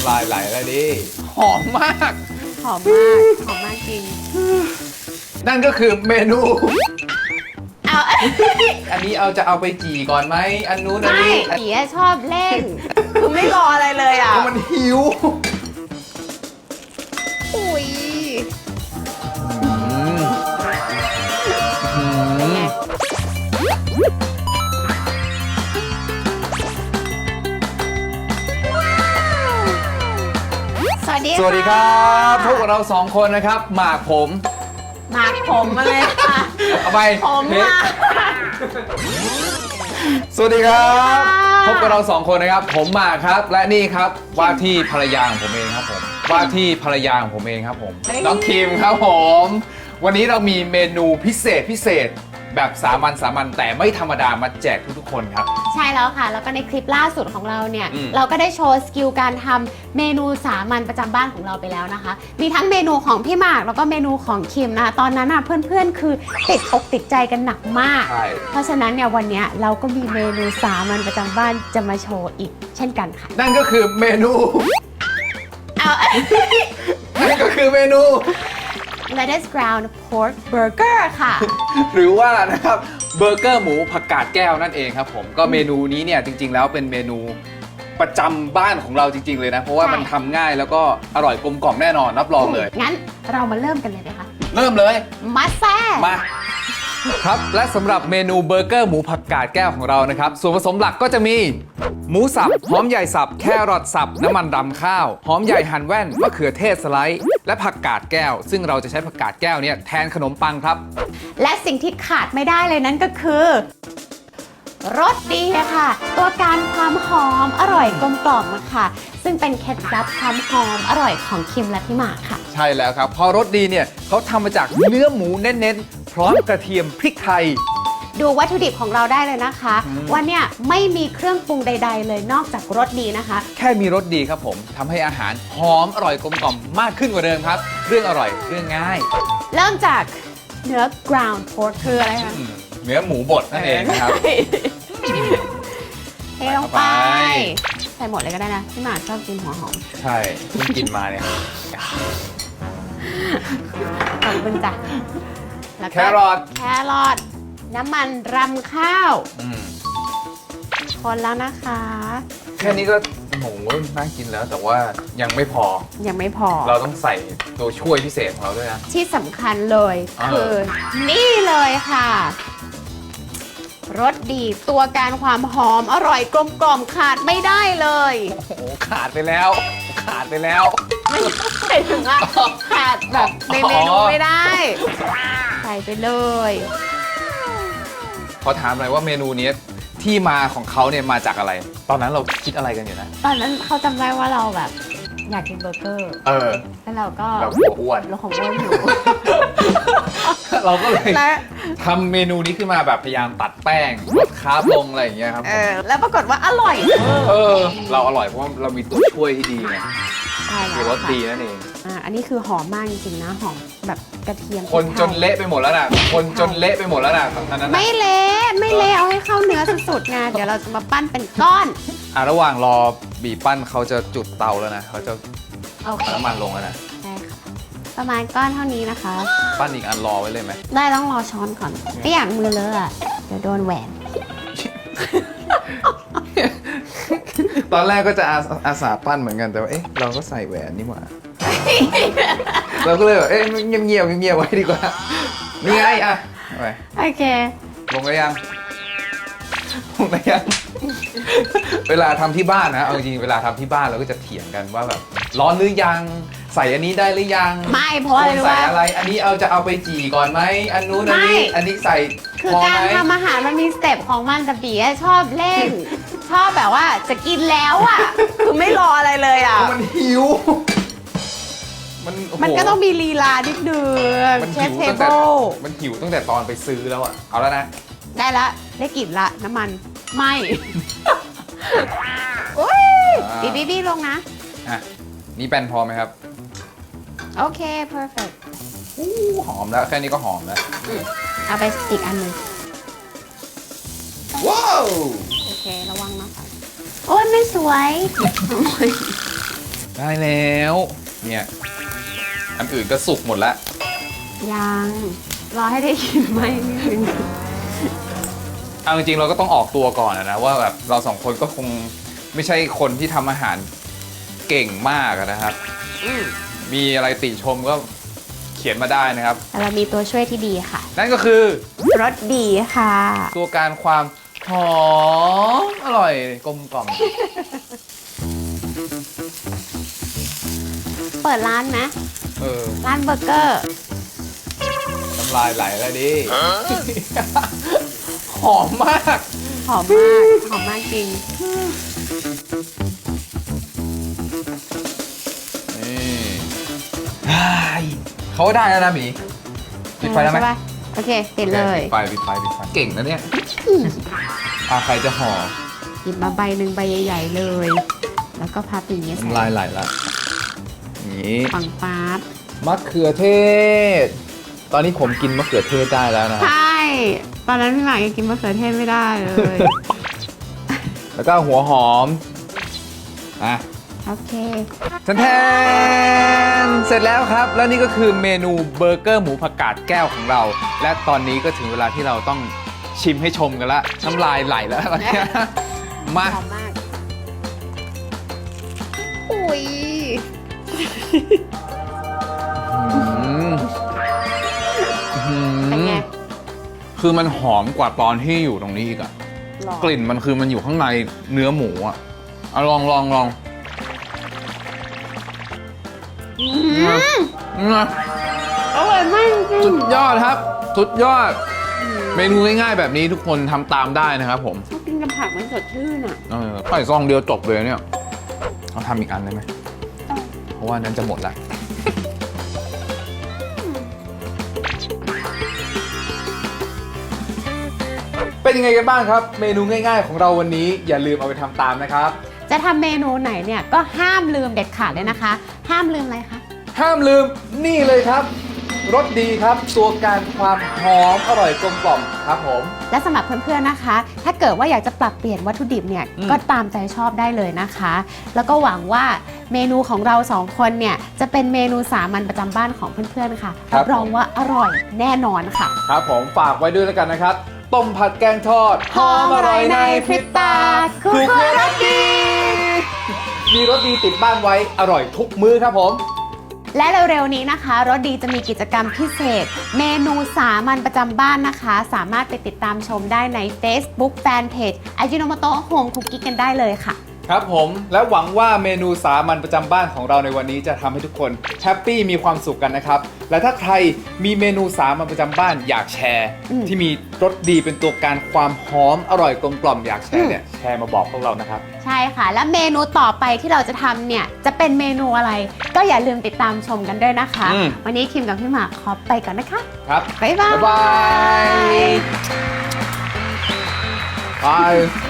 ำลายไหลแล้วดิ หอมมาก หอมมากหอมมากจริง นั่นก็คือเมนู เอาอันนี้เอาจะเอาไปจี่ก่อนไหม อันนู้นอันไม่นี้ผีอะชอบเล่น คือไม่รออะไรเลยอะ มันหิว อุ้ย วัสดีสวัสดีครับพวกเราสองคนนะครับ หมากผมมาผมมาเลยค่ะ เอาไปผมเฮ้มาสวัสดีครับสวัสดีค่ะพบกับเราสองคนนะครับ ผมหมากครับ และนี่ครับว่าที่ภรรยาของผมเองครับผมว่าที่ภรรยาของผมเองครับผมน้องคิมครับผม วันนี้เรามีเมนูพิเศษพิเศษ แบบสามัญสามัญแต่ไม่ธรรมดามาแจกทุกๆคนครับ ใช่แล้วค่ะ แล้วก็ในคลิปล่าสุดของเราเนี่ย อืม เราก็ได้โชว์สกิลการทำเมนูสามัญประจำบ้านของเราไปแล้วนะคะ มีทั้งเมนูของพี่หมากแล้วก็เมนูของคิมนะคะ ตอนนั้นน่ะเพื่อนๆ คือติดอกติดใจกันหนักมาก ใช่ เพราะฉะนั้นเนี่ยวันเนี้ยเราก็มีเมนูสามัญประจำบ้านจะมาโชว์อีก เช่นกันค่ะ นั่นก็คือเมนู เอา นั่นก็คือเมนู lettuce ground pork burger ค่ะ หรือว่านะครับเบอร์เกอร์หมูผักกาดแก้วนั่นเองครับผมก็เมนูนี้เนี่ยจริง ๆ แล้วเป็นเมนูประจำบ้านของเราจริง ๆ เลยนะ เพราะว่าใช่มันทำง่ายแล้วก็อร่อยกลมกล่อมแน่นอนรับรองเลย งั้นเรามาเริ่มกันเลยไหมคะ เริ่มเลยมาแซ่ มา ครับ และสำหรับเมนูเบอร์เกอร์หมูผักกาดแก้วของเรานะครับ ส่วนผสมหลักก็จะมี หมูสับ หอมใหญ่สับ แครอทสับ น้ำมันดำข้าว หอมใหญ่หั่นแว่นมะเขือเทศสไลด์ และผักกาดแก้ว ซึ่งเราจะใช้ผักกาดแก้วเนี่ยแทนขนมปังครับ และสิ่งที่ขาดไม่ได้เลยนั่นก็คือรสดีอะค่ะ ตัวการความหอมอร่อยกลมกล่อมอะค่ะซึ่งเป็นเคล็ดลับความหอมอร่อยของคิมและพี่หมากค่ะ ใช่แล้วครับ พอรสดีเนี่ยเขาทำมาจากเนื้อหมูเน้นๆ พร้อมกระเทียมพริกไทย ดูวัตถุดิบของเราได้เลยนะคะอืมว่าเนี่ยไม่มีเครื่องปรุงใด ๆ เลยนอกจากรสดีนะคะ แค่มีรสดีครับผมทำให้อาหารหอมอร่อยกลมกล่อมมากขึ้นกว่าเดิมครับ เรื่องอร่อยเรื่องง่ายเริ่มจากเนื้อ ground pork คืออะไรคะอืมเนื้อหมูบดนั่นเองนะครับ เทลงไปไปใส่หมดเลยก็ได้นะพี่หมากชอบกินหัวหอมใช่เพิ่งกินมาเนี่ย ขอบคุณจ้ะแล้วก็แครอท แครอทน้ำมันรำข้าว อืมคนแล้วนะคะ แค่นี้ก็โหน่ากินแล้ว แต่ว่ายังไม่พอ ยังไม่พอ เราต้องใส่ตัวช่วยพิเศษของเราด้วยนะ ที่สำคัญเลยอ่าคือนี่เลยค่ะรสดีตัวการความหอมอร่อยกลมกล่อมขาดไม่ได้เลยโอ้โหขาดไปแล้ว ขาดไปแล้ว ไม่ใช่ถึงว่าขาดแบบในเมนูไม่ได้ใส่ไปเลย ขอถามหน่อยว่าเมนูนี้ที่มาของเขาเนี่ยมาจากอะไร ตอนนั้นเราคิดอะไรกันอยู่นะ ตอนนั้นเขาจำได้ว่าเราแบบ อยากกินเบอร์เกอร์ เออ แล้วเราก็แบบหัวอ้วน เราของอ้วนอยู่ เราก็เลยและ ทำเมนูนี้ขึ้นมาแบบพยายามตัดแป้งลดคาร์บลงอะไรอย่างเงี้ยครับ เออ แล้วปรากฏว่าอร่อยเออ เราอร่อยเพราะว่าเรามีตัวช่วยที่ดีไงใช่คืแล้อวรสดีนั่นเองอ่าอั นนี้คือหอมมากจริงๆนะหอมแบบกระเทียมคนพริกไทยจนเละไปหมดแล้วน่ะคนจนเละไปหมดแล้วน่ะตอนนั้นน่ะไม่เละไม่เละเอาให้เข้าเนื้อสุดๆไงเดี๋ยวเราจะมาปั้นเป็นก้อน อะระหว่างรอบีบปั้นเขาจะจุดเตาแล้วนะเขาจะโอเคเอาน้ำมันลงแล้วนะได้ค่ะประมาณก้อนเท่านี้นะคะ ปั้นอีกอันรอไว้เลยไหมได้ต้องรอช้อนก่อนไม่อยากมือเลอะอะเดี๋ยวโดนแหวน ตอนแรกก็จะอาอาสาปั้นเหมือนกันแต่ว่าเอ๊ะเราก็ใส่แหวนนี่หว่า เราก็เลยแบบเอ๊ะเงียบเงียบๆเงียบๆไว้ดีกว่านี่ไงอะเอาไปโอเค ลงแล้วยังลงแล้วยัง เวลาทำที่บ้านนะเอาจริงๆเวลาทำที่บ้านเราก็จะเถียงกันว่าแบบร้อนหรือยังใส่อันนี้ได้หรือยังไม่เพราะอะไรรู้ใส่ว่า อะไร อันนี้เอาจะเอาไปจี่ก่อนไหมอันนู้นอันนี้ไม่ อันนี้ใส่คือพอการไหม ทำอาหารมันมีสเต็ปของมันแต่บีอะชอบเล่น ชอบแบบว่าจะกินแล้วอะ คือไม่รออะไรเลยอะ มันหิว มันโอ้โหมันก็ต้องมีลีลานิดนึงมันเชหิฟวเทตั้งเบิแต่ลมันหิวตั้งแต่ตอนไปซื้อแล้วอะเอาแล้วนะ ได้ละ ได้กลิ่นละน้ำมัน ไม่ โอ้ยอ่า บีบีบีลงนะ อะ นี่แป้นพอไหมครับโอเค perfect อู้หอมแล้ว แค่นี้ก็หอมแล้ว เอาไปอีกอันหนึ่งว้าวโอเค ระวังนะคะโอ้ยไม่สวย ได้แล้ว เนี่ย อันอื่นก็สุกหมดแล้ว ยัง รอให้ได้กินไหมนิดนึงเอาจริงๆเราก็ต้องออกตัวก่อนอะนะว่าแบบเราสองคนก็คงไม่ใช่คนที่ทำอาหารเก่งมากอะนะครับอืมมีอะไรติชมก็เขียนมาได้นะครับ แต่เรามีตัวช่วยที่ดีค่ะนั่นก็คือรสดีค่ะ ตัวการความหอมอร่อยกลมกล่อม เปิดร้านนะ เออร้านเบอร์เกอร์น้ำลายไหลแล้วดิ หอมมาก หอมมากหอมมากจริงนี่ได้เขาว่าได้แล้วนะหมีปิดไฟแล้วไหมใช่ปะโอเคปิดเลยปิดไฟปิดไฟปิดไฟเก่งนะเนี่ยอาใครจะห่อหยิบมาใบหนึ่งใบใหญ่ ๆ เลย แล้วก็พับอย่างเงี้ยใส่น้ำลายไหลแล้ว นี่ปังป๊าบมะเขือเทศ ตอนนี้ผมกินมะเขือเทศได้แล้วนะคใชรับ่ตอนนั้นพี่หมากยังกินมะเขือเทศไม่ได้เลยแล้วก็หัวหอม อะโอเคแทนแทนเสร็จแล้วครับ แล้วนี่ก็คือเมนูเบอร์เกอร์หมูผักกาดแก้วของเรา และตอนนี้ก็ถึงเวลาที่เราต้องชิมให้ชมกันละน้ำลายไหลแล้วตอนเนี้ยมา หอมมาก เป็นไงคือมันหอมกว่าตอนที่อยู่ตรงนี้อีกอะหรอกลิ่นมันคือมันอยู่ข้างในเนื้อหมูอะเอาลองลองลองอืมนะอร่อยมากจริสุงดยอดครับ สุดยอด เมนูง่ายๆแบบนี้ทุกคนทำตามได้นะครับผมชอบกินกับผักมันสดชื่นอะ เออใส่ซองเดียวจบเลยเนี่ยเราทำอีกอันได้ไหม เพราะว่านั้นจะหมดละเป็นยังไงกันบ้างครับ เมนูง่ายๆ ของเราวันนี้อย่าลืมเอาไปทำตามนะครับ จะทำเมนูไหนเนี่ยก็ห้ามลืมเด็ดขาดเลยนะคะ ห้ามลืมอะไรคะ ห้ามลืมนี่เลยครับ รสดีครับ ตัวการความหอมอร่อยกลมกล่อมครับผม และสำหรับเพื่อนๆนะคะ ถ้าเกิดว่าอยากจะปรับเปลี่ยนวัตถุดิบเนี่ย อืม ก็ตามใจชอบได้เลยนะคะ แล้วก็หวังว่าเมนูของเราสองคนเนี่ย จะเป็นเมนูสามัญประจำบ้านของเพื่อนๆค่ะ รับรองว่าอร่อยแน่นอนค่ะ ครับผมฝากไว้ด้วยแล้วกันนะครับ ต้มผัดแกงทอดหอมอร่อยในพริบตาคู่ครัวรสดี มีรสดีติดบ้านไว้อร่อยทุกมื้อครับผม และเร็วๆนี้นะคะรถดีจะมีกิจกรรมพิเศษ เมนูสามัญประจำบ้านนะคะ สามารถไปติดตามชมได้ใน Facebook Fanpage อาจิโนโมโตะโฮมคุกกี้กันได้เลยค่ะ ครับผมและหวังว่าเมนูสามัญประจำบ้านของเราในวันนี้จะทำให้ทุกคนแฮปปี้มีความสุขกันนะครับ และถ้าใครมีเมนูสามัญประจำบ้านอยากแชร์อืมที่มีรสดีเป็นตัวการความหอมอร่อยกลมกล่อมอยากแชร์เนี่ยแชร์มาบอกพวกเรานะครับ ใช่ค่ะ และเมนูต่อไปที่เราจะทำเนี่ย จะเป็นเมนูอะไร ก็อย่าลืมติดตามชมกันด้วยนะคะ อืม วันนี้คิมกับพี่หมากขอไปก่อนนะคะ ครับบ๊ายบายบ๊าย บายบาย